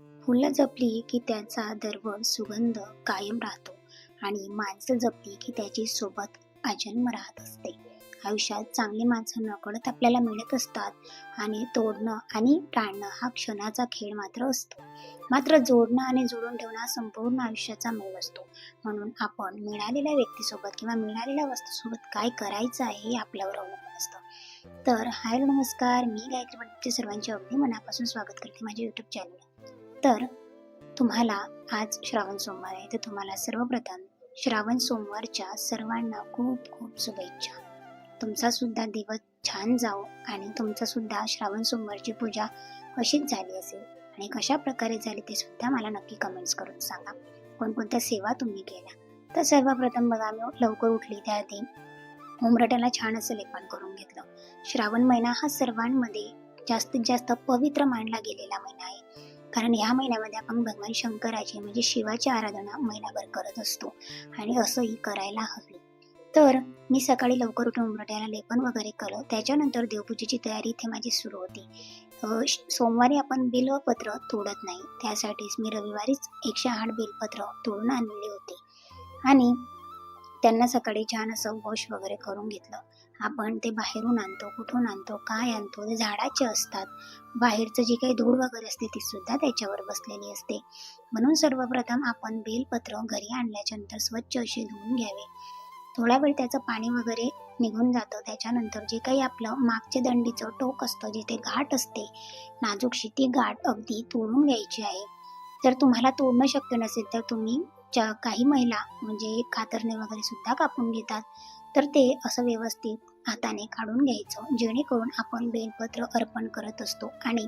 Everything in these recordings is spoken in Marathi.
फुलं जपली की त्याचा दरवळ सुगंध कायम राहतो आणि माणसं जपली की त्याची सोबत आजन्म राहत असते. आयुष्यात चांगली माणसं नकळत आपल्याला मिळत असतात आणि तोडणं आणि टाळणं हा क्षणाचा खेळ मात्र असतो. मात्र जोडणं आणि जोडून ठेवणं हा संपूर्ण आयुष्याचा मेळ असतो. म्हणून आपण मिळालेल्या व्यक्तीसोबत किंवा मिळालेल्या वस्तूसोबत काय करायचं आहे हे आपल्यावर अवलंबून असतं. तर हाय नमस्कार. मी गायत्री सर्वांचे अगदी मनापासून स्वागत करते माझ्या युट्यूब चॅनल तर तुम्हाला आज श्रावण सोमवार आहे. तर तुम्हाला सर्वप्रथम श्रावण सोमवारच्या सर्वांना खूप खूप शुभेच्छा. तुमचा सुद्धा दिवस छान जाओ आणि तुमचा सुद्धा श्रावण सोमवारची पूजा कशीच झाली असेल आणि कशा प्रकारे झाली ते सुद्धा मला नक्की कमेंट्स करून सांगा. कोणकोणत्या सेवा तुम्ही केल्या? तर सर्वप्रथम बघा मी लवकर उठली त्याआधी उमरट्याला छान असं लेपन करून घेतलं. श्रावण महिना हा सर्वांमध्ये जास्तीत जास्त पवित्र मानला गेलेला महिना आहे. कारण ह्या महिन्यामध्ये आपण भगवान शंकराची म्हणजे शिवाची आराधना महिनाभर करत असतो आणि असंही करायला हवी. तर मी सकाळी लवकर उठून उमरट्याला लेपन वगैरे केलं. त्याच्यानंतर देवपूजेची तयारी इथे माझी सुरू होती. श- सोमवारी आपण बिलपत्र तोडत नाही. त्यासाठीच मी रविवारीच एकशे आठ बेलपत्र तोडून आणलेली होती. आणि त्यांना सकाळी छान असं वॉश वगैरे करून घेतलं. आपण ते बाहेरून आणतो कुठून आणतो काय आणतो ते झाडाचे असतात. बाहेरचं जी काही धूळ वगैरे असते ती सुद्धा त्याच्यावर बसलेली असते. म्हणून सर्वप्रथम आपण बेलपत्र घरी आणल्याच्या नंतर स्वच्छ असे धुवून घ्यावे. थोडा वेळ त्याचं पाणी वगैरे निघून जातं. त्याच्यानंतर जे काही आपलं मागचे दंडीचं टोक असतं जिथे घाट असते नाजूकशी ती गाठ अगदी तोडून घ्यायची आहे. जर तुम्हाला तोडणं शक्य नसेल तर तुम्ही काही महिला म्हणजे कातरणे वगैरे सुद्धा कापून घेतात. तर ते असं व्यवस्थित हाताने काढून घ्यायचं जेणेकरून आपण बेलपत्र अर्पण करत असतो. आणि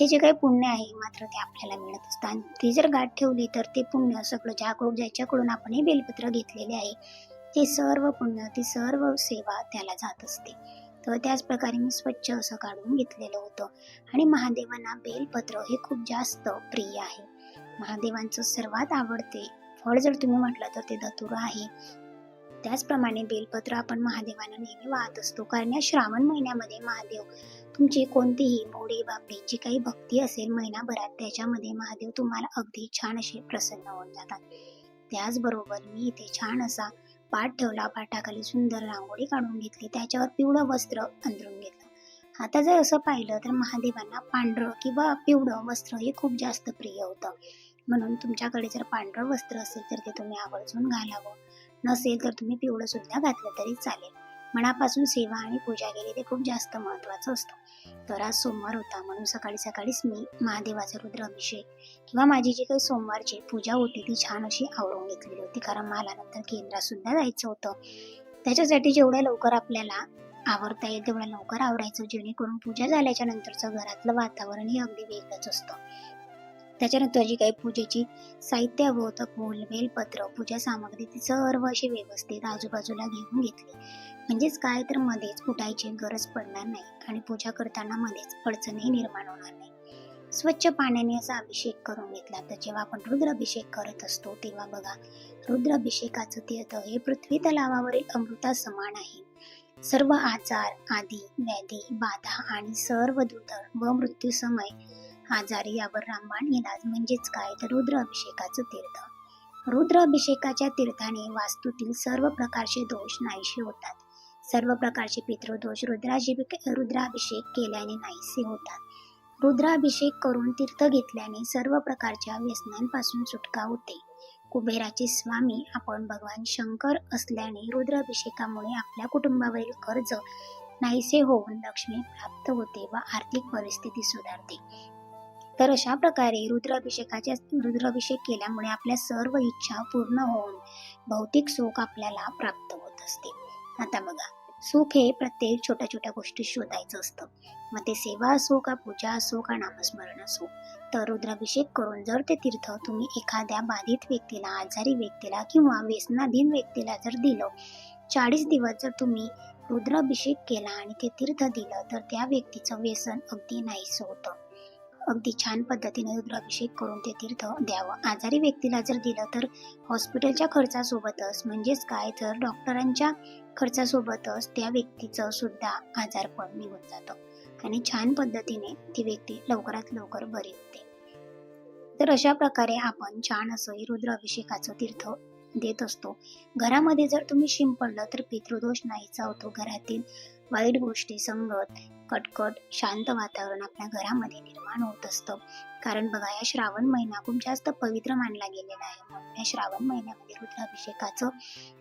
ते जे काही पुण्य आहे मात्र ते आपल्याला मिळत असतं. आणि ती जर गाठ ठेवली तर ते पुण्य सगळं ज्याकडून ज्याच्याकडून आपण हे बेलपत्र घेतलेले आहे ते सर्व पुण्य ती सर्व सेवा त्याला जात असते. तर त्याच प्रकारे मी स्वच्छ असं काढून घेतलेलं होतं. आणि महादेवांना बेलपत्र हे खूप जास्त प्रिय आहे. महादेवांचं सर्वात आवडते फळ जर तुम्ही म्हटलं तर ते धतुरा आहे. त्याचप्रमाणे बेलपत्र आपण महादेवांना नेहमी वाहत असतो. कारण या श्रावण महिन्यामध्ये महादेव तुमची कोणतीही मोडी बापडी जी काही भक्ती असेल महिनाभरात त्याच्यामध्ये महादेव तुम्हाला अगदी छान असे प्रसन्न होऊन जातात. त्याचबरोबर मी इथे छान असा पाठ ठेवला. पाठाखाली सुंदर रांगोळी काढून घेतली. त्याच्यावर पिवळं वस्त्र अंतरून घेतलं. आता जर असं पाहिलं तर महादेवांना पांढरं किंवा पिवळं वस्त्र हे खूप जास्त प्रिय होतं. म्हणून तुमच्याकडे जर पांढरं वस्त्र असेल तर ते तुम्ही आवर्जून घालावं. नसेल तर तुम्ही पिवळं सुद्धा घातलं तरी चालेल. मनापासून सेवा आणि पूजा केली ते खूप जास्त महत्वाचं असतं. तर आज सोमवार होता म्हणून सकाळी सकाळीच मी महादेवाचा रुद्राभिषेक किंवा माझी जी काही सोमवारची पूजा होती ती छान अशी आवरून घेतलेली होती. कारण मला नंतर केंद्रात सुद्धा जायचं होतं. त्याच्यासाठी जेवढ्या लवकर आपल्याला आवरता येईल तेवढ्या लवकर आवरायचं जेणेकरून पूजा झाल्याच्या नंतरचं घरातलं वातावरण हे अगदी वेगळंच असतं. त्याच्यानंतर जी काही पूजेची साहित्य होतं फूल बेलपत्र पूजा सामग्री ती सर्व अशी व्यवस्थित आजूबाजूला घेऊन घेतली. म्हणजेच काय तर मध्येच फुटायची गरज पडणार नाही आणि पूजा करताना मध्येच अडचणही निर्माण होणार नाही. स्वच्छ पाण्याने असा अभिषेक करून घेतला तर जेव्हा आपण रुद्राभिषेक करत असतो तेव्हा बघा रुद्राभिषेकाचं तीर्थ हे पृथ्वी तलावावरील अमृता समान आहे. सर्व आजार आदी व्याधी बाधा आणि सर्व दुर्धर व मृत्यू समय आजारी यावर रामबाण इलाज म्हणजेच काय? तर रुद्र अभिषेकाचं तीर्थ. रुद्र अभिषेकाच्या तीर्थाने वास्तूतील सर्व प्रकारचे दोष नाहीसे होतात. सर्व प्रकारचे पितृदोष रुद्राभिषेक रुद्राभिषेक केल्याने नाहीसे होतात. रुद्राभिषेक करून तीर्थ घेतल्याने सर्व प्रकारच्या व्यसनांपासून सुटका होते. कुबेराचे स्वामी आपण भगवान शंकर असल्याने रुद्राभिषेकामुळे आपल्या कुटुंबावरील कर्ज नाहीसे होऊन लक्ष्मी प्राप्त होते व आर्थिक परिस्थिती सुधारते. तर अशा प्रकारे रुद्राभिषेकाच्या रुद्राभिषेक केल्यामुळे आपल्या सर्व इच्छा पूर्ण होऊन भौतिक सुख आपल्याला प्राप्त होत असते. आता बघा सुख हे प्रत्येक छोट्या छोट्या गोष्टी शोधायचं असतं. मग ते सेवा असो का पूजा असो का नामस्मरण असो तर रुद्राभिषेक करून जर ते तीर्थ तुम्ही एखाद्या बाधित व्यक्तीला आजारी व्यक्तीला किंवा व्यसनाधीन व्यक्तीला जर दिलं चाळीस दिवस जर तुम्ही रुद्राभिषेक केला आणि ते तीर्थ दिलं तर त्या व्यक्तीचं व्यसन अगदी नाहीसं होतं. अगदी छान पद्धतीने रुद्राभिषेक करून ते तीर्थ द्यावं. आजारी व्यक्तीला जर दिलं तर हॉस्पिटलच्या खर्चासोबतच म्हणजेच काय? तर डॉक्टरांच्या खर्चासोबतच त्या व्यक्तीचं सुद्धा आजारपण निघून जातं. आणि छान पद्धतीने ती व्यक्ती लवकरात लवकर बरी होते. तर अशा प्रकारे आपण छान असं हे रुद्राभिषेकाचं तीर्थ देत असतो. घरामध्ये जर तुम्ही शिंपडलं तर पितृदोष नाहीचा होतो. घरातील वाईट गोष्टी संगत कटकट शांत वातावरण आपल्या घरामध्ये निर्माण होत असतं. कारण बघा या श्रावण महिना खूप जास्त पवित्र मानला गेलेला आहे. म्हणून या श्रावण महिन्यामध्ये रुद्राभिषेकाचं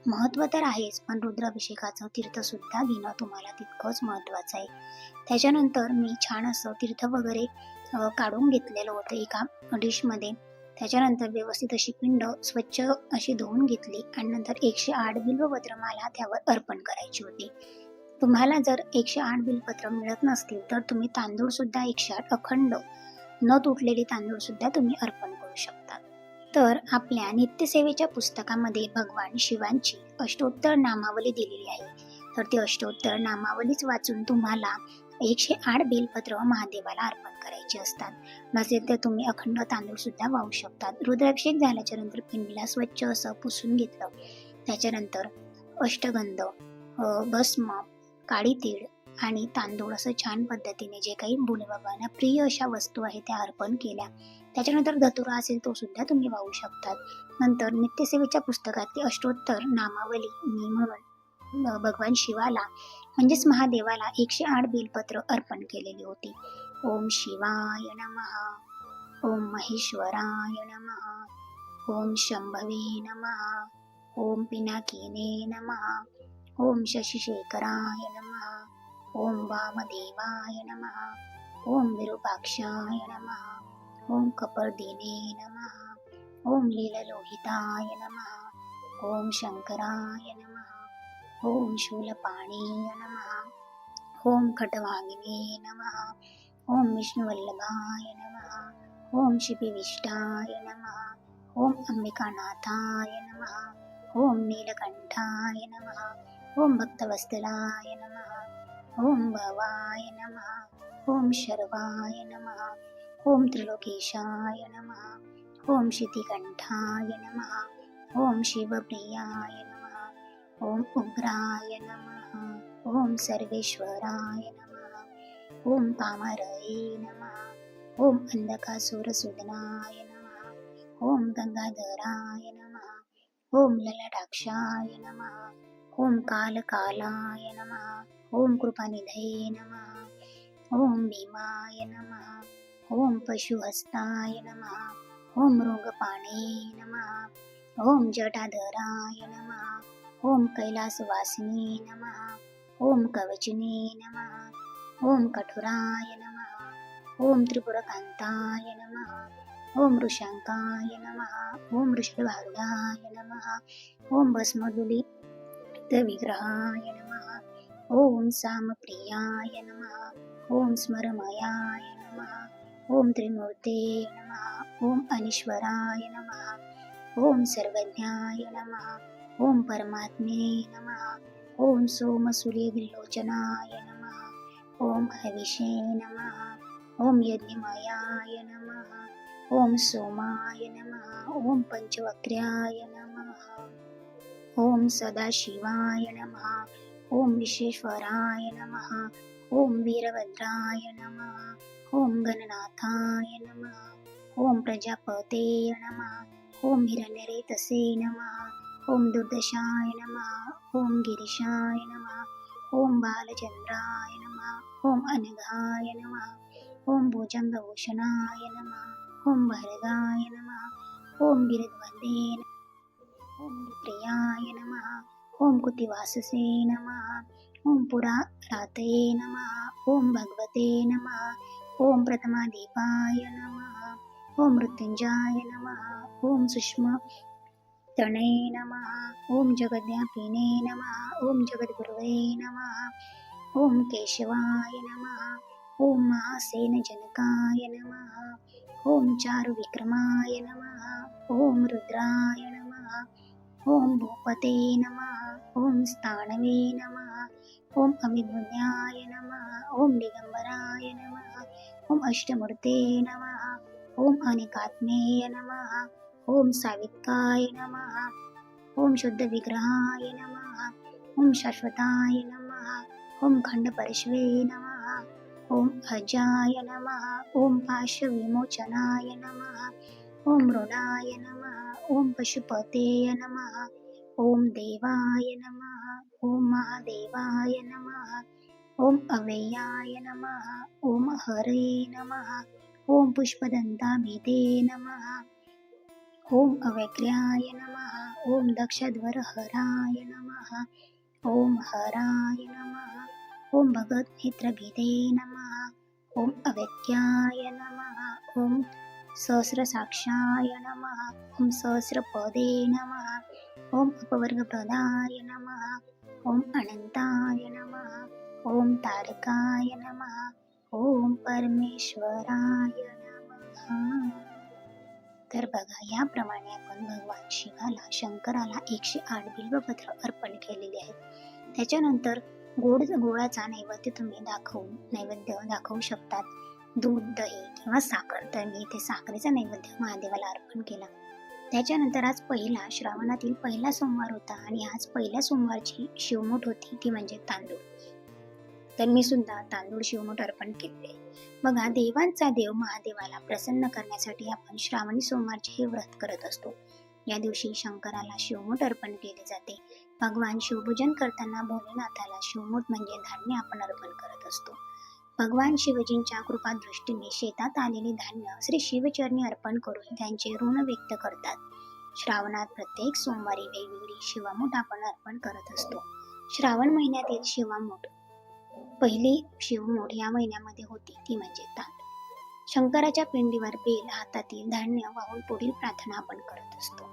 महत्त्व तर आहेच पण रुद्राभिषेकाचं तीर्थसुद्धा घेणं तुम्हाला तितकंच महत्त्वाचं आहे. त्याच्यानंतर मी छान असं तीर्थ वगैरे काढून घेतलेलं होतं एका डिशमध्ये. त्याच्यानंतर व्यवस्थित अशी पिंड स्वच्छ अशी धुवून घेतली आणि नंतर एकशे आठ बिल्वपत्र मला त्यावर अर्पण करायची होती. तुम्हाला जर एकशे आठ बिलपत्र मिळत नसतील तर तुम्ही तांदूळसुद्धा एकशे आठ अखंड न तुटलेले तांदूळसुद्धा तुम्ही अर्पण करू शकता. तर आपल्या नित्यसेवेच्या पुस्तकामध्ये भगवान शिवांची अष्टोत्तर नामावली दिलेली आहे. तर ती अष्टोत्तर नामावलीच वाचून तुम्हाला एकशे आठ बेलपत्र महादेवाला अर्पण करायचे असतात. नसेल तर तुम्ही अखंड तांदूळसुद्धा वाहू शकतात. रुद्राभिषेक झाल्याच्यानंतर पिंडीला स्वच्छ असं पुसून घेतलं. त्याच्यानंतर अष्टगंध भस्म काळी तीळ आणि तांदूळ असं छान पद्धतीने जे काही भोलेबाबांना प्रिय अशा वस्तू आहेत त्या अर्पण केल्या. त्याच्यानंतर धतुरा असेल तो सुद्धा तुम्ही वाहू शकतात. नंतर नित्यसेवेच्या पुस्तकातली अष्टोत्तर नामावली मी म्हणून भगवान शिवाला म्हणजेच महादेवाला एकशे आठ बेलपत्र अर्पण केलेली होती. ओम शिवाय नमः ओम महेश्वराय नमः ओम शंभवे नमः ओम पिनाकिने नमः ॐ शशिशेखराय नमः ॐ वामदेवाय नमः ॐ विरूपाक्षाय नमः ॐ कपर्दिने नमः ॐ लीललोहिताय नमः ॐ शङ्कराय नमः ॐ शूलपाणीय नमः ॐ खटवागिने नमः ॐ विष्णुवल्लभाय नमः ॐ शिपिविष्टाय नमः ॐ अम्बिकानाथाय नमः ॐ नीलकण्ठाय नमः ॐ भक्तवस्त्राय नमः ॐ भवाय नमः ॐ शर्वाय नमः ॐ त्रिलोकेशाय नमः ॐ शिकण्ठाय नमः ॐ शिवप्रियाय नमः ॐ उग्राय नमः ॐ सर्वेश्वराय नमः ॐ पामरये नमः ॐ अन्धकासुरसुदनाय नमः ॐ गङ्गाधराय नमः ॐ ललटाक्षाय नमः ओम कालकालाय नमः ओम कृपानिधये नमः ओम भीमाय नमः ओम पशुहस्ताय नमः ओम मृगपाणे नमः ओम जटाधराय नमः ओम कैलासवासिने नमः ओम कवचिने नमः ओम कठुराय नमः ओम त्रिपुरकान्ताय नमः ओम ऋषांकाय नमः ओम ऋषभारुडाय नमः ओम भस्मदुली विग्रहाय नमः ओम सामप्रियाय नमः ओम स्मरमयाय नमः ओम त्रिमूर्ते नमः ओम अनीश्वराय नमः ओम सर्वज्ञाय नमः ओम परमात्मे नमः ओम सोमसूर्यविलोचनाय नमः ओम हविषे नमः ओम यज्ञमयाय नमः ओम सोमाय नमः ओम पंचवक्र्याय नमः ओम सदाशिवाय नमः ओम विश्वेश्वराय नमः ओम वीरभद्राय नमः ओम गणनाथाय नमः ओम प्रजापते नमः ओम हिरण्यरेतसे नमः ओम दुर्दशाय नमः ओम गिरिशाय नमः ओम बालचंद्राय नमः ओम अनघाय नमः ओम भुजंगभूषणाय नमः ओम भरदाय नमः ओम गिरिध्वंदे नमः ओम प्रियाय नमः ओम कुतिवाससे नमः ओम पुरारातये नमः ओम भगवते नमः ओम प्रथमादीपाय नमः ओम मृत्युञ्जाय नमः ओम सुष्म तणे नमः ओम जगद्व्यापिने नमः ओम जगद्गुरवे नमः ओम केशवाय नमः ओम महासेनजनकाय नमः ओम चारुविक्रमाय नमः ओम रुद्राय नमः ॐ भूपते नमः ॐ स्थाणवे नमः ॐ अमिय नमः ॐ दिगम्बराय नमः ॐ अष्टमूर्ते नमः ॐ अनिकात्म्येय नमः ॐ सावित्काय नमः ॐ शुद्धविग्रहाय नमः ॐ शाश्वताय नमः ॐ खण्डपरश्वे नमः ॐ अजाय नमः ॐ पार्श्वविमोचनाय नमः ओम मृडाय नमः ओम पशुपतेय नमः ओम देवाय नमः ओम महादेवाय नमः ओम अव्ययाय नमः ओम हरे नमः ओम पुष्पदन्ताभिते नमः ओम अव्यग्र्याय नमः ओम दक्षध्वरहराय नमः ओम हराय नमः ओम भगवद्नेत्रभिते नमः ओम अवैक्याय नमः ओम सहस्रसाक्षाय नमः। ॐ सहस्रपदे नमः। ॐ अपवर्गप्रदाय नमः। ॐ अनंताय नमः। ॐ तारकाय नमः। ॐ परमेश्वराय नमः। तर बघा याप्रमाणे आपण भगवान शिवाला शंकराला एकशे आठ बिल्वपत्र अर्पण केलेले आहेत. त्याच्यानंतर गोड गोळाचा नैवेद्य तुम्ही दाखवून नैवेद्य दाखवू शकतात. दूध दही किंवा साखर. तर मी इथे साखरेचा नैवेद्य महादेवाला अर्पण केला. त्याच्यानंतर आज पहिला श्रावणातील पहिला सोमवार होता आणि आज पहिल्या सोमवारची शिवमूठ होती ती म्हणजे तांदूळ. तर मी सुद्धा तांदूळ शिवमूठ अर्पण केले. बघा देवांचा देव महादेवाला प्रसन्न करण्यासाठी आपण श्रावणी सोमवारचे हे व्रत करत असतो. या दिवशी शंकराला शिवमूठ अर्पण केले जाते. भगवान शिवपूजन करताना भोलेनाथाला शिवमूठ म्हणजे धान्य आपण अर्पण करत असतो. भगवान शिवजींच्या कृपादृष्टीने शेतात आलेले धान्य श्री शिवचरणी अर्पण करून त्यांचे ऋण व्यक्त करतात. श्रावणात प्रत्येक सोमवारी वेगवेगळी शिवामूठ आपण अर्पण करत असतो. श्रावण महिन्यातील शिवामूठ. पहिली शिवमूठ या महिन्यामध्ये होती ती म्हणजे ताट. शंकराच्या पिंडीवर बेल हातातील धान्य वाहून पुढील प्रार्थना आपण करत असतो.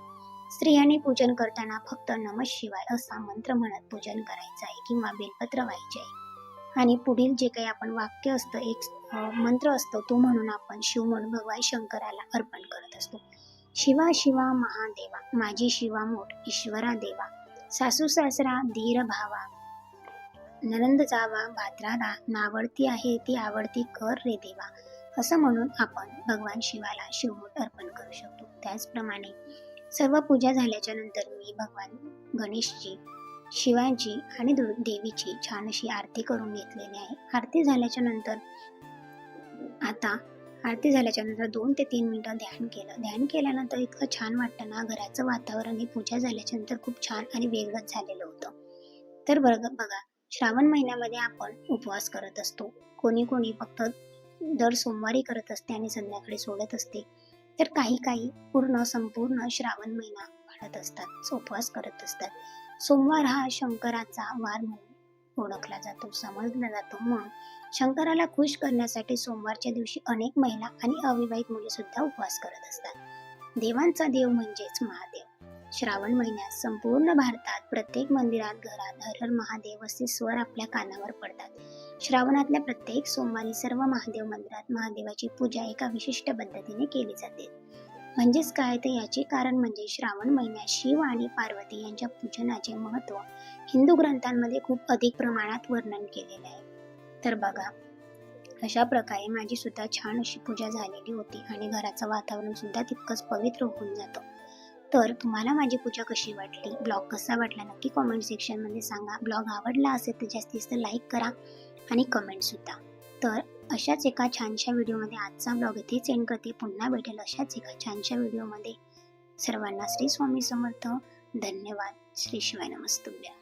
स्त्रियांनी पूजन करताना फक्त नम शिवाय असा मंत्र म्हणत पूजन करायचं आहे किंवा बेलपत्र व्हायचे आहे. आणि पुढील जे काही आपण वाक्य असतं एक मंत्र असतो तो म्हणून आपण शिव म्हणून भगवान शंकराला अर्पण करत असतो. शिवा शिवा महादेवा माझी शिवा मोठ ईश्वरा देवा सासू सासरा धीर भावा ननंद जावा भाद्रादा नावडती आहे ती आवडती कर रे देवा असं म्हणून आपण भगवान शिवाला शिवमूठ अर्पण करू शकतो. त्याचप्रमाणे सर्व पूजा झाल्याच्यानंतर मी भगवान गणेशची शिवाजी आणि देवीची छान अशी आरती करून घेतलेली आहे. आरती झाल्याच्यानंतर आता आरती झाल्याच्यानंतर दोन ते तीन मिनिटं ध्यान केलं. ध्यान केल्यानंतर इतकं छान वाटतं ना घराचं वातावरण पूजा झाल्याच्यानंतर खूप छान आणि वेगळंच झालेलं होतं. तर बघा बघा श्रावण महिन्यामध्ये आपण उपवास करत असतो. कोणी कोणी फक्त दर सोमवारी करत असते आणि संध्याकाळी सोडत असते. तर काही काही पूर्ण संपूर्ण श्रावण महिना पाळत असतात उपवास करत असतात. सोमवार हा शंकराचा वार म्हणून ओळखला जातो समजला जातो. मग शंकराला खुश करण्यासाठी सोमवारच्या दिवशी अनेक महिला आणि अविवाहित मुली सुद्धा उपवास करत असतात. देवांचा देव म्हणजेच महादेव. श्रावण महिन्यात संपूर्ण भारतात प्रत्येक मंदिरात घरात हर हर महादेव असे स्वर आपल्या कानावर पडतात. श्रावणातल्या प्रत्येक सोमवारी सर्व महादेव मंदिरात महादेवाची पूजा एका विशिष्ट पद्धतीने केली जाते. म्हणजेच काय? तर याचे कारण म्हणजे श्रावण महिन्यात शिव आणि पार्वती यांच्या पूजनाचे महत्त्व हिंदू ग्रंथांमध्ये खूप अधिक प्रमाणात वर्णन केलेले आहे. तर बघा अशा प्रकारे माझी सुद्धा छान अशी पूजा झालेली होती आणि घराचं वातावरण सुद्धा तितकंच पवित्र होऊन जातं. तर तुम्हाला माझी पूजा कशी वाटली? ब्लॉग कसा वाटला? नक्की कॉमेंट सेक्शनमध्ये सांगा. ब्लॉग आवडला असेल तर जास्तीत जास्त लाईक करा आणि कमेंट सुद्धा. तर अशाच एका छानशा व्हिडिओमध्ये आजचा ब्लॉग इथेच एंड करते. पुन्हा भेटेल अशाच एका छानशा व्हिडिओमध्ये. सर्वांना श्री स्वामी समर्थ. धन्यवाद. श्री शिवाय नमस्तुभ्या.